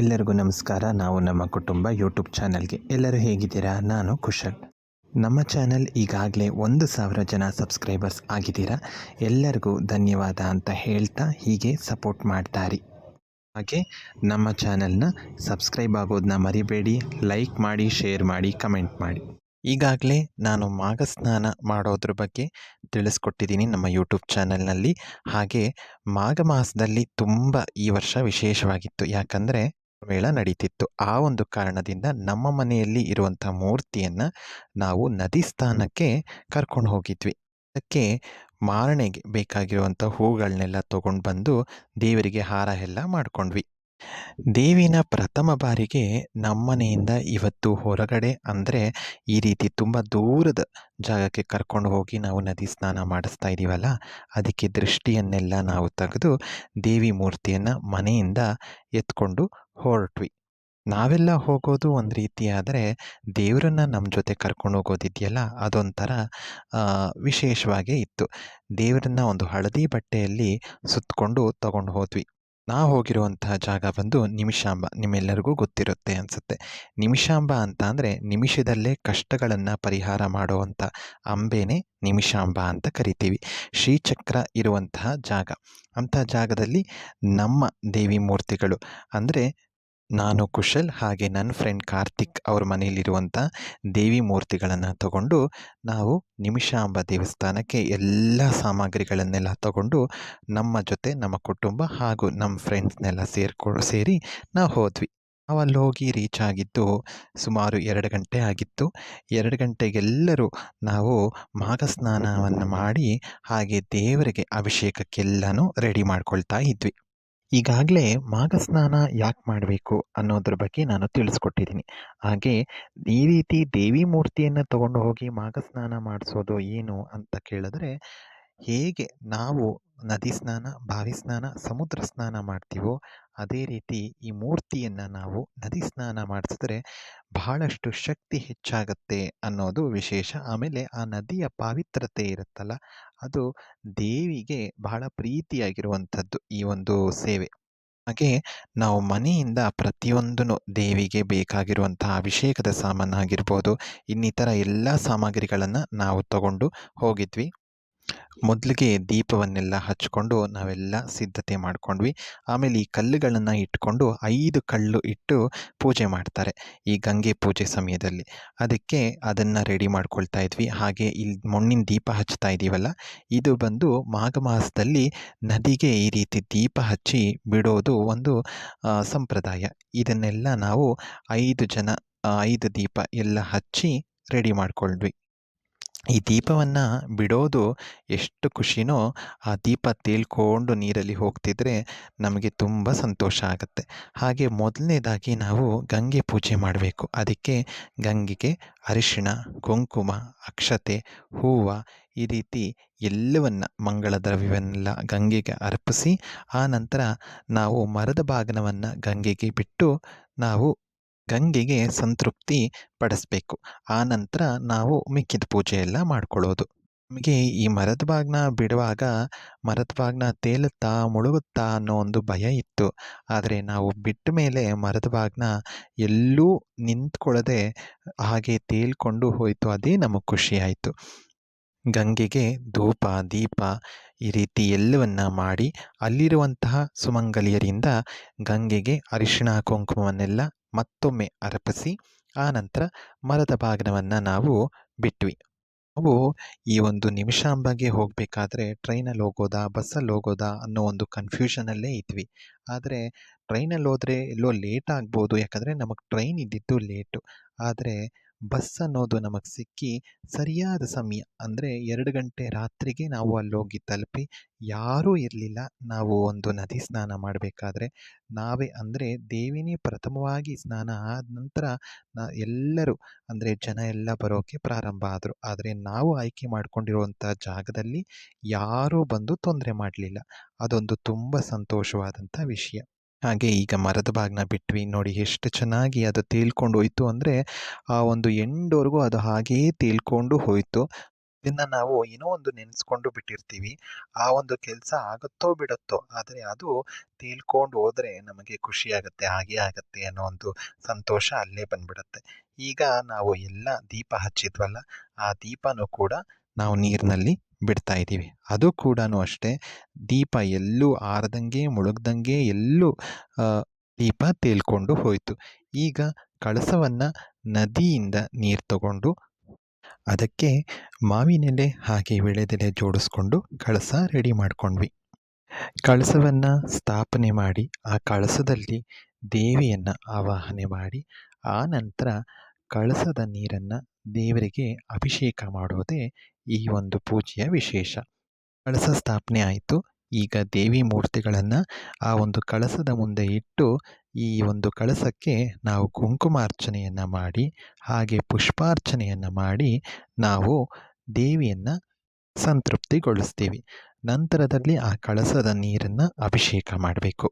ಎಲ್ಲರಿಗೂ ನಮಸ್ಕಾರ. ನಾವು ನಮ್ಮ ಕುಟುಂಬ ಯೂಟ್ಯೂಬ್ ಚಾನಲ್ಗೆ ಎಲ್ಲರೂ ಹೇಗಿದ್ದೀರಾ? ನಾನು ಕುಶಲ್. ನಮ್ಮ ಚಾನಲ್ ಈಗಾಗಲೇ ಒಂದು ಸಾವಿರ ಜನ ಸಬ್ಸ್ಕ್ರೈಬರ್ಸ್ ಆಗಿದ್ದೀರಾ? ಎಲ್ಲರಿಗೂ ಧನ್ಯವಾದ ಅಂತ ಹೇಳ್ತಾ ಹೀಗೆ ಸಪೋರ್ಟ್ ಮಾಡ್ತಾರಿ. ಹಾಗೆ ನಮ್ಮ ಚಾನಲ್ನ ಸಬ್ಸ್ಕ್ರೈಬ್ ಆಗೋದನ್ನ ಮರಿಬೇಡಿ. ಲೈಕ್ ಮಾಡಿ, ಶೇರ್ ಮಾಡಿ, ಕಮೆಂಟ್ ಮಾಡಿ. ಈಗಾಗಲೇ ನಾನು ಮಾಘಸ್ನಾನ ಮಾಡೋದ್ರ ಬಗ್ಗೆ ತಿಳಿಸ್ಕೊಟ್ಟಿದ್ದೀನಿ ನಮ್ಮ ಯೂಟ್ಯೂಬ್ ಚಾನಲ್ನಲ್ಲಿ. ಹಾಗೆ ಮಾಘ ಮಾಸದಲ್ಲಿ ತುಂಬ ಈ ವರ್ಷ ವಿಶೇಷವಾಗಿತ್ತು. ಯಾಕಂದರೆ ಮೇಳ ನಡೀತಿತ್ತು. ಆ ಒಂದು ಕಾರಣದಿಂದ ನಮ್ಮ ಮನೆಯಲ್ಲಿ ಇರುವಂಥ ಮೂರ್ತಿಯನ್ನು ನಾವು ನದಿ ಸ್ಥಾನಕ್ಕೆ ಕರ್ಕೊಂಡು ಹೋಗಿದ್ವಿ. ಅದಕ್ಕೆ ಮಾರಣೆಗೆ ಬೇಕಾಗಿರುವಂಥ ಹೂಗಳನ್ನೆಲ್ಲ ತೊಗೊಂಡು ಬಂದು ದೇವರಿಗೆ ಹಾರ ಎಲ್ಲ ಮಾಡಿಕೊಂಡ್ವಿ. ದೇವಿನ ಪ್ರಥಮ ಬಾರಿಗೆ ನಮ್ಮನೆಯಿಂದ ಇವತ್ತು ಹೊರಗಡೆ ಅಂದರೆ ಈ ರೀತಿ ತುಂಬ ದೂರದ ಜಾಗಕ್ಕೆ ಕರ್ಕೊಂಡು ಹೋಗಿ ನಾವು ನದಿ ಸ್ನಾನ ಮಾಡಿಸ್ತಾ ಇದ್ದೀವಲ್ಲ ಅದಕ್ಕೆ ದೃಷ್ಟಿಯನ್ನೆಲ್ಲ ನಾವು ತೆಗೆದು ದೇವಿ ಮೂರ್ತಿಯನ್ನು ಮನೆಯಿಂದ ಎತ್ಕೊಂಡು ಹೊರಟ್ವಿ. ನಾವೆಲ್ಲ ಹೋಗೋದು ಒಂದು ರೀತಿ ಆದರೆ ದೇವರನ್ನ ನಮ್ಮ ಜೊತೆ ಕರ್ಕೊಂಡು ಹೋಗೋದಿದೆಯಲ್ಲ ಅದೊಂಥರ ವಿಶೇಷವಾಗೇ ಇತ್ತು. ದೇವರನ್ನ ಒಂದು ಹಳದಿ ಬಟ್ಟೆಯಲ್ಲಿ ಸುತ್ತಕೊಂಡು ತಗೊಂಡು ಹೋದ್ವಿ. ನಾ ಹೋಗಿರುವಂತಹ ಜಾಗ ಬಂದು ನಿಮಿಷಾಂಬ ನಿಮ್ಮೆಲ್ಲರಿಗೂ ಗೊತ್ತಿರುತ್ತೆ ಅನಿಸುತ್ತೆ. ನಿಮಿಷಾಂಬ ಅಂತ ಅಂದರೆ ನಿಮಿಷದಲ್ಲೇ ಕಷ್ಟಗಳನ್ನು ಪರಿಹಾರ ಮಾಡುವಂಥ ಅಂಬೆನೇ ನಿಮಿಷಾಂಬ ಅಂತ ಕರಿತೀವಿ. ಶ್ರೀಚಕ್ರ ಇರುವಂತಹ ಜಾಗ. ಅಂಥ ಜಾಗದಲ್ಲಿ ನಮ್ಮ ದೇವಿ ಮೂರ್ತಿಗಳು ಅಂದರೆ ನಾನು ಕುಶಲ್ ಹಾಗೆ ನನ್ನ ಫ್ರೆಂಡ್ ಕಾರ್ತಿಕ್ ಅವ್ರ ಮನೆಯಲ್ಲಿರುವಂಥ ದೇವಿ ಮೂರ್ತಿಗಳನ್ನು ತಗೊಂಡು ನಾವು ನಿಮಿಷಾಂಬ ದೇವಸ್ಥಾನಕ್ಕೆ ಎಲ್ಲ ಸಾಮಗ್ರಿಗಳನ್ನೆಲ್ಲ ತಗೊಂಡು ನಮ್ಮ ಜೊತೆ, ನಮ್ಮ ಕುಟುಂಬ ಹಾಗೂ ನಮ್ಮ ಫ್ರೆಂಡ್ಸ್ನೆಲ್ಲ ಸೇರ್ಕೊ, ಸೇರಿ ನಾವು ಹೋದ್ವಿ. ನಾವು ಅಲ್ಲಿ ಹೋಗಿ ರೀಚ್ ಆಗಿದ್ದು ಸುಮಾರು ಎರಡು ಗಂಟೆ ಆಗಿತ್ತು. ಎರಡು ಗಂಟೆಗೆಲ್ಲರೂ ನಾವು ಮಾಘ ಸ್ನಾನವನ್ನು ಮಾಡಿ ಹಾಗೆ ದೇವರಿಗೆ ಅಭಿಷೇಕಕ್ಕೆಲ್ಲನೂ ರೆಡಿ ಮಾಡ್ಕೊಳ್ತಾ ಇದ್ವಿ. ಈಗಾಗಲೇ ಮಾಘ ಸ್ನಾನ ಯಾಕೆ ಮಾಡಬೇಕು ಅನ್ನೋದ್ರ ಬಗ್ಗೆ ನಾನು ತಿಳಿಸ್ಕೊಟ್ಟಿದ್ದೀನಿ. ಹಾಗೆ ಈ ರೀತಿ ದೇವಿ ಮೂರ್ತಿಯನ್ನು ತಗೊಂಡು ಹೋಗಿ ಮಾಘ ಸ್ನಾನ ಮಾಡಿಸೋದು ಏನು ಅಂತ ಕೇಳಿದ್ರೆ, ಹೇಗೆ ನಾವು ನದಿ ಸ್ನಾನ, ಬಾವಿ ಸ್ನಾನ, ಸಮುದ್ರ ಸ್ನಾನ ಮಾಡ್ತೀವೋ ಅದೇ ರೀತಿ ಈ ಮೂರ್ತಿಯನ್ನು ನಾವು ನದಿ ಸ್ನಾನ ಮಾಡಿಸಿದ್ರೆ ಬಹಳಷ್ಟು ಶಕ್ತಿ ಹೆಚ್ಚಾಗತ್ತೆ ಅನ್ನೋದು ವಿಶೇಷ. ಆಮೇಲೆ ಆ ನದಿಯ ಪಾವಿತ್ರತೆ ಇರುತ್ತಲ್ಲ ಅದು ದೇವಿಗೆ ಬಹಳ ಪ್ರೀತಿಯಾಗಿರುವಂಥದ್ದು ಈ ಒಂದು ಸೇವೆ. ಹಾಗೆ ನಾವು ಮನೆಯಿಂದ ಪ್ರತಿಯೊಂದೂ ದೇವಿಗೆ ಬೇಕಾಗಿರುವಂತಹ ಅಭಿಷೇಕದ ಸಾಮಾನು ಆಗಿರ್ಬೋದು ಇನ್ನಿತರ ಎಲ್ಲ ಸಾಮಗ್ರಿಗಳನ್ನು ನಾವು ತಗೊಂಡು ಹೋಗಿದ್ವಿ. ಮೊದಲಿಗೆ ದೀಪವನ್ನೆಲ್ಲ ಹಚ್ಕೊಂಡು ನಾವೆಲ್ಲ ಸಿದ್ಧತೆ ಮಾಡ್ಕೊಂಡ್ವಿ. ಆಮೇಲೆ ಈ ಕಲ್ಲುಗಳನ್ನು ಇಟ್ಕೊಂಡು ಐದು ಕಲ್ಲು ಇಟ್ಟು ಪೂಜೆ ಮಾಡ್ತಾರೆ ಈ ಗಂಗೆ ಪೂಜೆ ಸಮಯದಲ್ಲಿ. ಅದಕ್ಕೆ ಅದನ್ನು ರೆಡಿ ಮಾಡ್ಕೊಳ್ತಾ ಇದ್ವಿ. ಹಾಗೆ ಇಲ್ಲಿ ಮಣ್ಣಿನ ದೀಪ ಹಚ್ತಾ ಇದ್ದೀವಲ್ಲ ಇದು ಬಂದು ಮಾಘ ಮಾಸದಲ್ಲಿ ನದಿಗೆ ಈ ರೀತಿ ದೀಪ ಹಚ್ಚಿ ಬಿಡೋದು ಒಂದು ಸಂಪ್ರದಾಯ. ಇದನ್ನೆಲ್ಲ ನಾವು ಐದು ಜನ ಐದು ದೀಪ ಎಲ್ಲ ಹಚ್ಚಿ ರೆಡಿ ಮಾಡ್ಕೊಂಡ್ವಿ ಈ ದೀಪವನ್ನು ಬಿಡೋದು ಎಷ್ಟು ಖುಷಿನೋ ಆ ದೀಪ ತೇಲ್ಕೊಂಡು ನೀರಲ್ಲಿ ಹೋಗ್ತಿದ್ರೆ ನಮಗೆ ತುಂಬ ಸಂತೋಷ ಆಗುತ್ತೆ. ಹಾಗೆ ಮೊದಲನೇದಾಗಿ ನಾವು ಗಂಗೆ ಪೂಜೆ ಮಾಡಬೇಕು. ಅದಕ್ಕೆ ಗಂಗೆಗೆ ಅರಿಶಿಣ, ಕುಂಕುಮ, ಅಕ್ಷತೆ, ಹೂವು ಈ ರೀತಿ ಎಲ್ಲವನ್ನು ಮಂಗಳ ದ್ರವ್ಯವನ್ನೆಲ್ಲ ಗಂಗೆಗೆ ಅರ್ಪಿಸಿ, ಆ ನಂತರ ನಾವು ಮರದ ಬಾಗಿನವನ್ನು ಗಂಗೆಗೆ ಬಿಟ್ಟು ನಾವು ಗಂಗೆಗೆ ಸಂತೃಪ್ತಿ ಪಡಿಸ್ಬೇಕು. ಆ ನಂತರ ನಾವು ಮಿಕ್ಕಿದ ಪೂಜೆಯೆಲ್ಲ ಮಾಡ್ಕೊಳ್ಳೋದು. ನಮಗೆ ಈ ಮರದ ಬಾಗ್ನ ಬಿಡುವಾಗ, ಮರದ ಬಾಗ್ನ ತೇಲುತ್ತಾ, ಮುಳುಗುತ್ತಾ ಅನ್ನೋ ಒಂದು ಭಯ ಇತ್ತು. ಆದರೆ ನಾವು ಬಿಟ್ಟ ಮೇಲೆ ಮರದ ಬಾಗ್ನ ಎಲ್ಲೂ ನಿಂತ್ಕೊಳ್ಳದೆ ಹಾಗೆ ತೇಲ್ಕೊಂಡು ಹೋಯಿತು. ಅದೇ ನಮಗೆ ಖುಷಿಯಾಯಿತು ಗಂಗೆಗೆ ಧೂಪ, ದೀಪ ಈ ರೀತಿ ಎಲ್ಲವನ್ನ ಮಾಡಿ ಅಲ್ಲಿರುವಂತಹ ಸುಮಂಗಲಿಯರಿಂದ ಗಂಗೆಗೆ ಅರಿಶಿಣ ಕುಂಕುಮವನ್ನೆಲ್ಲ ಮತ್ತೊಮ್ಮೆ ಅರ್ಪಿಸಿ ಆ ನಂತರ ಮರದ ಬಾಗಿನವನ್ನು ನಾವು ಬಿಟ್ವಿ. ನಾವು ಈ ಒಂದು ನಿಮಿಷಾಂಬಗೆ ಹೋಗಬೇಕಾದ್ರೆ ಟ್ರೈನಲ್ಲಿ ಹೋಗೋದಾ, ಬಸ್ಸಲ್ಲಿ ಹೋಗೋದಾ ಅನ್ನೋ ಒಂದು ಕನ್ಫ್ಯೂಷನಲ್ಲೇ ಇದ್ವಿ. ಆದರೆ ಟ್ರೈನಲ್ಲಿ ಹೋದರೆ ಎಲ್ಲೋ ಲೇಟ್ ಆಗ್ಬೋದು ಯಾಕಂದರೆ ನಮಗೆ ಟ್ರೈನ್ ಇದ್ದಿದ್ದು ಲೇಟು ಆದರೆ ಬಸ್ ಅನ್ನೋದು ನಮಗೆ ಸಿಕ್ಕಿ ಸರಿಯಾದ ಸಮಯ, ಅಂದರೆ ಎರಡು ಗಂಟೆ ರಾತ್ರಿಗೆ ನಾವು ಅಲ್ಲೋಗಿ ತಲುಪಿ ಯಾರೂ ಇರಲಿಲ್ಲ. ನಾವು ಒಂದು ನದಿ ಸ್ನಾನ ಮಾಡಬೇಕಾದ್ರೆ ನಾವೇ, ಅಂದರೆ ದೇವಿನೇ ಪ್ರಥಮವಾಗಿ ಸ್ನಾನ ಆದ ನಂತರ ನಾ ಎಲ್ಲರೂ, ಅಂದರೆ ಜನ ಎಲ್ಲ ಬರೋಕ್ಕೆ ಪ್ರಾರಂಭ ಆದರು. ಆದರೆ ನಾವು ಆಯ್ಕೆ ಮಾಡಿಕೊಂಡಿರುವಂಥ ಜಾಗದಲ್ಲಿ ಯಾರೂ ಬಂದು ತೊಂದರೆ ಮಾಡಲಿಲ್ಲ. ಅದೊಂದು ತುಂಬ ಸಂತೋಷವಾದಂಥ ವಿಷಯ. ಹಾಗೆ ಈಗ ಮರದ ಭಾಗನ ಬಿಟ್ವಿ. ನೋಡಿ ಎಷ್ಟು ಚೆನ್ನಾಗಿ ಅದು ತೇಲ್ಕೊಂಡು ಹೋಯಿತು ಅಂದರೆ ಆ ಒಂದು ಎಂಡ್ವರೆಗೂ ಅದು ಹಾಗೆಯೇ ತೇಲ್ಕೊಂಡು ಹೋಯಿತು. ಇದನ್ನು ನಾವು ಏನೋ ಒಂದು ನೆನೆಸ್ಕೊಂಡು ಬಿಟ್ಟಿರ್ತೀವಿ. ಆ ಒಂದು ಕೆಲಸ ಆಗುತ್ತೋ ಬಿಡುತ್ತೋ, ಆದರೆ ಅದು ತೇಲ್ಕೊಂಡು ಹೋದರೆ ನಮಗೆ ಖುಷಿ ಆಗುತ್ತೆ, ಹಾಗೆ ಆಗುತ್ತೆ ಅನ್ನೋ ಒಂದು ಸಂತೋಷ ಅಲ್ಲೇ ಬಂದ್ಬಿಡುತ್ತೆ. ಈಗ ನಾವು ಎಲ್ಲ ದೀಪ ಹಚ್ಚಿದ್ವಲ್ಲ, ಆ ದೀಪನೂ ಕೂಡ ನಾವು ನೀರಿನಲ್ಲಿ ಬಿಡ್ತಾ ಇದ್ದೀವಿ. ಅದು ಕೂಡ ಅಷ್ಟೇ. ದೀಪ ಎಲ್ಲೂ ಆರದಂಗೆ, ಮುಳುಗ್ದಂಗೆ ಎಲ್ಲೂ ದೀಪ ತೇಲ್ಕೊಂಡು ಹೋಯಿತು. ಈಗ ಕಳಸವನ್ನು ನದಿಯಿಂದ ನೀರು ತಗೊಂಡು ಅದಕ್ಕೆ ಮಾವಿನೆಲೆ ಹಾಗೆ ವಿಳೆದೆಲೆ ಜೋಡಿಸ್ಕೊಂಡು ಕಳಸ ರೆಡಿ ಮಾಡ್ಕೊಂಡ್ವಿ. ಕಳಸವನ್ನು ಸ್ಥಾಪನೆ ಮಾಡಿ, ಆ ಕಳಸದಲ್ಲಿ ದೇವಿಯನ್ನು ಆವಾಹನೆ ಮಾಡಿ, ಆ ನಂತರ ಕಳಸದ ನೀರನ್ನು ದೇವರಿಗೆ ಅಭಿಷೇಕ ಮಾಡೋದೇ ಈ ಒಂದು ಪೂಜೆಯ ವಿಶೇಷ. ಕಳಸ ಸ್ಥಾಪನೆ ಆಯಿತು. ಈಗ ದೇವಿ ಮೂರ್ತಿಗಳನ್ನು ಆ ಒಂದು ಕಳಸದ ಮುಂದೆ ಇಟ್ಟು ಈ ಒಂದು ಕಳಸಕ್ಕೆ ನಾವು ಕುಂಕುಮಾರ್ಚನೆಯನ್ನು ಮಾಡಿ, ಹಾಗೆ ಪುಷ್ಪಾರ್ಚನೆಯನ್ನು ಮಾಡಿ ನಾವು ದೇವಿಯನ್ನು ಸಂತೃಪ್ತಿಗೊಳಿಸ್ತೀವಿ. ನಂತರದಲ್ಲಿ ಆ ಕಳಸದ ನೀರನ್ನು ಅಭಿಷೇಕ ಮಾಡಬೇಕು.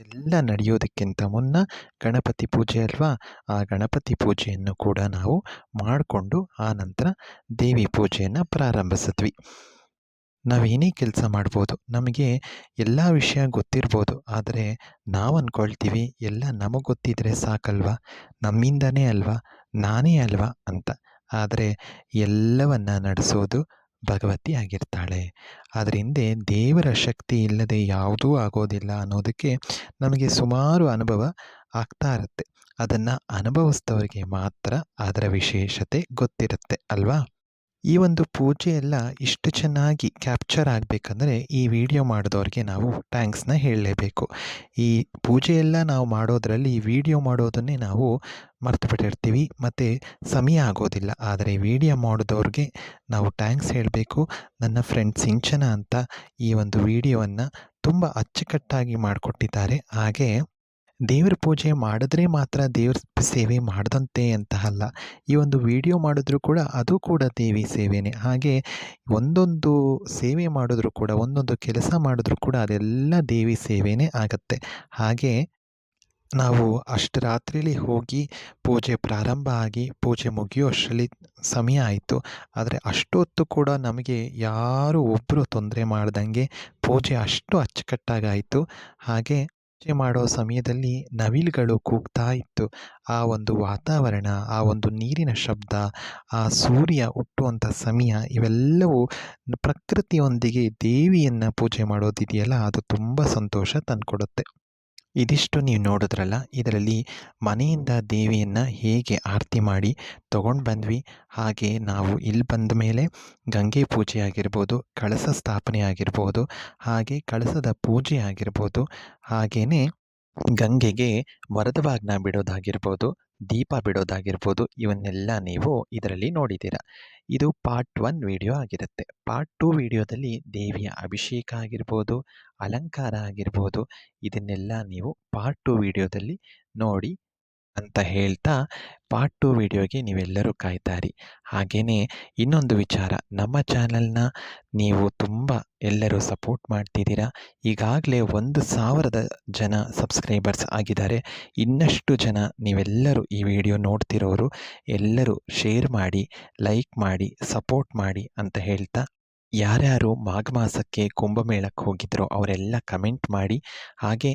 ಎಲ್ಲ ನಡೆಯೋದಕ್ಕಿಂತ ಮುನ್ನ ಗಣಪತಿ ಪೂಜೆ ಅಲ್ವಾ? ಆ ಗಣಪತಿ ಪೂಜೆಯನ್ನು ಕೂಡ ನಾವು ಮಾಡಿಕೊಂಡು ಆ ನಂತರ ದೇವಿ ಪೂಜೆಯನ್ನು ಪ್ರಾರಂಭಿಸಿದ್ವಿ. ನಾವೇನೇ ಕೆಲಸ ಮಾಡ್ಬೋದು, ನಮಗೆ ಎಲ್ಲ ವಿಷಯ ಗೊತ್ತಿರ್ಬೋದು, ಆದರೆ ನಾವು ಅಂದ್ಕೊಳ್ತೀವಿ ಎಲ್ಲ ನಮಗೆ ಗೊತ್ತಿದ್ರೆ ಸಾಕಲ್ವಾ? ನಮ್ಮಿಂದನೇ ಅಲ್ವಾ? ನಾನೇ ಅಲ್ವಾ ಅಂತ. ಆದರೆ ಎಲ್ಲವನ್ನು ನಡೆಸೋದು ಭಗವತಿ ಆಗಿರ್ತಾಳೆ. ಅದರ ಹಿಂದೆ ದೇವರ ಶಕ್ತಿ ಇಲ್ಲದೆ ಯಾವುದೂ ಆಗೋದಿಲ್ಲ ಅನ್ನೋದಕ್ಕೆ ನಮಗೆ ಸುಮಾರು ಅನುಭವ ಆಗ್ತಾ ಇರುತ್ತೆ. ಅದನ್ನು ಅನುಭವಿಸಿದವರಿಗೆ ಮಾತ್ರ ಅದರ ವಿಶೇಷತೆ ಗೊತ್ತಿರುತ್ತೆ, ಅಲ್ವಾ? ಈ ಒಂದು ಪೂಜೆ ಎಲ್ಲ ಇಷ್ಟು ಚೆನ್ನಾಗಿ ಕ್ಯಾಪ್ಚರ್ ಆಗಬೇಕಂದ್ರೆ ಈ ವಿಡಿಯೋ ಮಾಡಿದವ್ರಿಗೆ ನಾವು ಥ್ಯಾಂಕ್ಸ್ನ ಹೇಳಲೇಬೇಕು. ಈ ಪೂಜೆ ಎಲ್ಲ ನಾವು ಮಾಡೋದರಲ್ಲಿ ಈ ವಿಡಿಯೋ ಮಾಡೋದನ್ನೇ ನಾವು ಮರ್ತು ಬಿಟ್ಟಿರ್ತೀವಿ ಮತ್ತು ಸಮಯ ಆಗೋದಿಲ್ಲ. ಆದರೆ ವಿಡಿಯೋ ಮಾಡಿದವ್ರಿಗೆ ನಾವು ಥ್ಯಾಂಕ್ಸ್ ಹೇಳಬೇಕು. ನನ್ನ ಫ್ರೆಂಡ್ ಸಿಂಚನ ಅಂತ ಈ ಒಂದು ವಿಡಿಯೋವನ್ನು ತುಂಬ ಅಚ್ಚುಕಟ್ಟಾಗಿ ಮಾಡಿಕೊಟ್ಟಿದ್ದಾರೆ. ಹಾಗೆ ದೇವ್ರ ಪೂಜೆ ಮಾಡಿದ್ರೆ ಮಾತ್ರ ದೇವ್ರ ಸೇವೆ ಮಾಡಿದಂತೆ ಅಂತ ಅಲ್ಲ ಈ ಒಂದು ವಿಡಿಯೋ ಮಾಡಿದ್ರೂ ಕೂಡ ಅದು ಕೂಡ ದೇವಿ ಸೇವೆನೇ. ಹಾಗೆ ಒಂದೊಂದು ಸೇವೆ ಮಾಡಿದ್ರು ಕೂಡ, ಒಂದೊಂದು ಕೆಲಸ ಮಾಡಿದ್ರು ಕೂಡ ಅದೆಲ್ಲ ದೇವಿ ಸೇವೆನೇ ಆಗತ್ತೆ. ಹಾಗೆ ನಾವು ಅಷ್ಟು ರಾತ್ರಿಲಿ ಹೋಗಿ ಪೂಜೆ ಪ್ರಾರಂಭ ಆಗಿ ಪೂಜೆ ಮುಗಿಯೋ ಅಷ್ಟರಲ್ಲಿ ಸಮಯ ಆಯಿತು. ಆದರೆ ಅಷ್ಟೊತ್ತು ಕೂಡ ನಮಗೆ ಯಾರು ಒಬ್ಬರು ತೊಂದರೆ ಮಾಡ್ದಂಗೆ ಪೂಜೆ ಅಷ್ಟು ಅಚ್ಚುಕಟ್ಟಾಗಾಯಿತು. ಹಾಗೆ ಪೂಜೆ ಮಾಡೋ ಸಮಯದಲ್ಲಿ ನವಿಲುಗಳು ಕೂಗ್ತಾ ಇತ್ತು. ಆ ಒಂದು ವಾತಾವರಣ, ಆ ಒಂದು ನೀರಿನ ಶಬ್ದ, ಆ ಸೂರ್ಯ ಹುಟ್ಟುವಂಥ ಸಮಯ, ಇವೆಲ್ಲವೂ ಪ್ರಕೃತಿಯೊಂದಿಗೆ ದೇವಿಯನ್ನು ಪೂಜೆ ಮಾಡೋದಿದೆಯಲ್ಲ, ಅದು ತುಂಬ ಸಂತೋಷ ತಂದುಕೊಡುತ್ತೆ. ಇದಿಷ್ಟು ನೀವು ನೋಡಿದ್ರಲ್ಲ, ಇದರಲ್ಲಿ ಮನೆಯಿಂದ ದೇವಿಯನ್ನು ಹೇಗೆ ಆರತಿ ಮಾಡಿ ತೊಗೊಂಡು ಬಂದ್ವಿ. ಹಾಗೆ ನಾವು ಇಲ್ಲಿ ಬಂದ ಮೇಲೆ ಗಂಗೆ ಪೂಜೆ ಆಗಿರ್ಬೋದು, ಕಳಸ ಸ್ಥಾಪನೆ ಆಗಿರ್ಬೋದು, ಹಾಗೆ ಕಳಸದ ಪೂಜೆ ಆಗಿರ್ಬೋದು ಹಾಗೆಯೇ ಗಂಗೆಗೆ ವರದವಾಗ್ನ ಬಿಡೋದಾಗಿರ್ಬೋದು. ದೀಪ ಬಿಡೋದಾಗಿರ್ಬೋದು, ಇವನ್ನೆಲ್ಲ ನೀವು ಇದರಲ್ಲಿ ನೋಡಿದ್ದೀರ. ಇದು ಪಾರ್ಟ್ ಒನ್ ವಿಡಿಯೋ ಆಗಿರುತ್ತೆ. ಪಾರ್ಟ್ ಟು ವಿಡಿಯೋದಲ್ಲಿ ದೇವಿಯ ಅಭಿಷೇಕ ಆಗಿರ್ಬೋದು, ಅಲಂಕಾರ ಆಗಿರ್ಬೋದು, ಇದನ್ನೆಲ್ಲ ನೀವು ಪಾರ್ಟ್ ಟು ವಿಡಿಯೋದಲ್ಲಿ ನೋಡಿ ಅಂತ ಹೇಳ್ತಾ ಪಾರ್ಟ್ ಟು ವಿಡಿಯೋಗೆ ನೀವೆಲ್ಲರೂ ಕಾಯ್ತಾರಿ. ಹಾಗೆಯೇ ಇನ್ನೊಂದು ವಿಚಾರ, ನಮ್ಮ ಚಾನಲ್ನ ನೀವು ತುಂಬ ಎಲ್ಲರೂ ಸಪೋರ್ಟ್ ಮಾಡ್ತಿದ್ದೀರಾ? ಈಗಾಗಲೇ ಒಂದು ಸಾವಿರದ ಜನ ಸಬ್ಸ್ಕ್ರೈಬರ್ಸ್ ಆಗಿದ್ದಾರೆ. ಇನ್ನಷ್ಟು ಜನ ನೀವೆಲ್ಲರೂ ಈ ವಿಡಿಯೋ ನೋಡ್ತಿರೋರು, ಎಲ್ಲರೂ ಶೇರ್ ಮಾಡಿ ಲೈಕ್ ಮಾಡಿ ಸಪೋರ್ಟ್ ಮಾಡಿ ಅಂತ ಹೇಳ್ತಾ ಯಾರ್ಯಾರು ಮಾಘ ಮಾಸಕ್ಕೆ ಕುಂಭಮೇಳಕ್ಕೆ ಹೋಗಿದ್ರೋ ಅವರೆಲ್ಲ ಕಮೆಂಟ್ ಮಾಡಿ. ಹಾಗೆ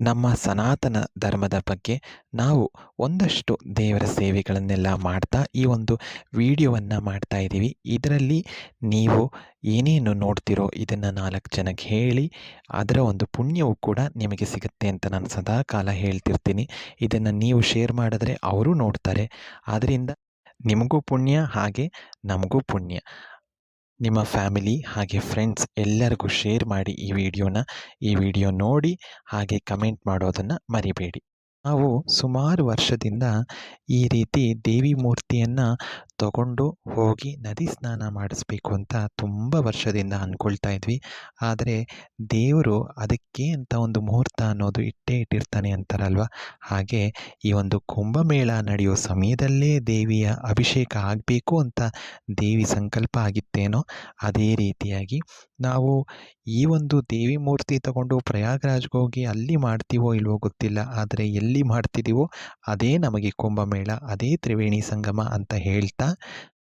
ನಮ್ಮ ಸನಾತನ ಧರ್ಮದ ಬಗ್ಗೆ ನಾವು ಒಂದಷ್ಟು ದೇವರ ಸೇವೆಗಳನ್ನೆಲ್ಲ ಮಾಡ್ತಾ ಈ ಒಂದು ವಿಡಿಯೋವನ್ನು ಮಾಡ್ತಾ ಇದ್ದೀವಿ. ಇದರಲ್ಲಿ ನೀವು ಏನೇನು ನೋಡ್ತಿರೋ ಇದನ್ನು ನಾಲ್ಕು ಜನಕ್ಕೆ ಹೇಳಿ, ಅದರ ಒಂದು ಪುಣ್ಯವು ಕೂಡ ನಿಮಗೆ ಸಿಗುತ್ತೆ ಅಂತ ನಾನು ಸದಾ ಕಾಲ ಹೇಳ್ತಿರ್ತೀನಿ. ಇದನ್ನು ನೀವು ಶೇರ್ ಮಾಡಿದ್ರೆ ಅವರು ನೋಡ್ತಾರೆ. ಆದ್ದರಿಂದ ನಿಮಗೂ ಪುಣ್ಯ, ಹಾಗೆ ನಮಗೂ ಪುಣ್ಯ. ನಿಮ್ಮ ಫ್ಯಾಮಿಲಿ ಹಾಗೆ ಫ್ರೆಂಡ್ಸ್ ಎಲ್ಲರಿಗೂ ಶೇರ್ ಮಾಡಿ ಈ ವಿಡಿಯೋನ, ಈ ವಿಡಿಯೋ ನೋಡಿ ಹಾಗೆ ಕಮೆಂಟ್ ಮಾಡೋದನ್ನು ಮರಿಬೇಡಿ. ನಾವು ಸುಮಾರು ವರ್ಷದಿಂದ ಈ ರೀತಿ ದೇವಿ ಮೂರ್ತಿಯನ್ನು ತಗೊಂಡು ಹೋಗಿ ನದಿ ಸ್ನಾನ ಮಾಡಿಸ್ಬೇಕು ಅಂತ ತುಂಬ ವರ್ಷದಿಂದ ಅಂದ್ಕೊಳ್ತಾ ಇದ್ವಿ. ಆದರೆ ದೇವರು ಅದಕ್ಕೆ ಅಂತ ಒಂದು ಮುಹೂರ್ತ ಅನ್ನೋದು ಇಟ್ಟೇ ಇಟ್ಟಿರ್ತಾನೆ ಅಂತಾರಲ್ವ? ಹಾಗೆ ಈ ಒಂದು ಕುಂಭಮೇಳ ನಡೆಯೋ ಸಮಯದಲ್ಲೇ ದೇವಿಯ ಅಭಿಷೇಕ ಆಗಬೇಕು ಅಂತ ದೇವಿ ಸಂಕಲ್ಪ ಆಗಿತ್ತೇನೋ, ಅದೇ ರೀತಿಯಾಗಿ ನಾವು ಈ ಒಂದು ದೇವಿ ಮೂರ್ತಿ ತಗೊಂಡು ಪ್ರಯಾಗ್ರಾಜ್ಗೆ ಹೋಗಿ ಅಲ್ಲಿ ಮಾಡ್ತೀವೋ ಇಲ್ವೋ ಗೊತ್ತಿಲ್ಲ. ಆದರೆ ಎಲ್ಲಿ ಮಾಡ್ತಿದ್ದೀವೋ ಅದೇ ನಮಗೆ ಕುಂಭಮೇಳ, ಅದೇ ತ್ರಿವೇಣಿ ಸಂಗಮ ಅಂತ ಹೇಳ್ತಾ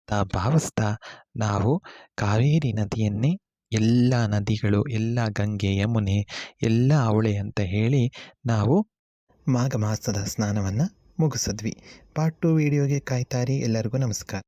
ತಾ ಭಾವಿಸ್ತಾ ನಾವು ಕಾವೇರಿ ನದಿಯನ್ನೇ, ಎಲ್ಲ ನದಿಗಳು, ಎಲ್ಲ ಗಂಗೆ, ಯಮುನೆ, ಎಲ್ಲ ಅವಳೆ ಅಂತ ಹೇಳಿ ನಾವು ಮಾಘ ಮಾಸದ ಸ್ನಾನವನ್ನು ಮುಗಿಸಿದ್ವಿ. ಪಾರ್ಟ್ ಟು ವಿಡಿಯೋಗೆ ಕಾಯ್ತಾರಿ ಎಲ್ಲರಿಗೂ ನಮಸ್ಕಾರ.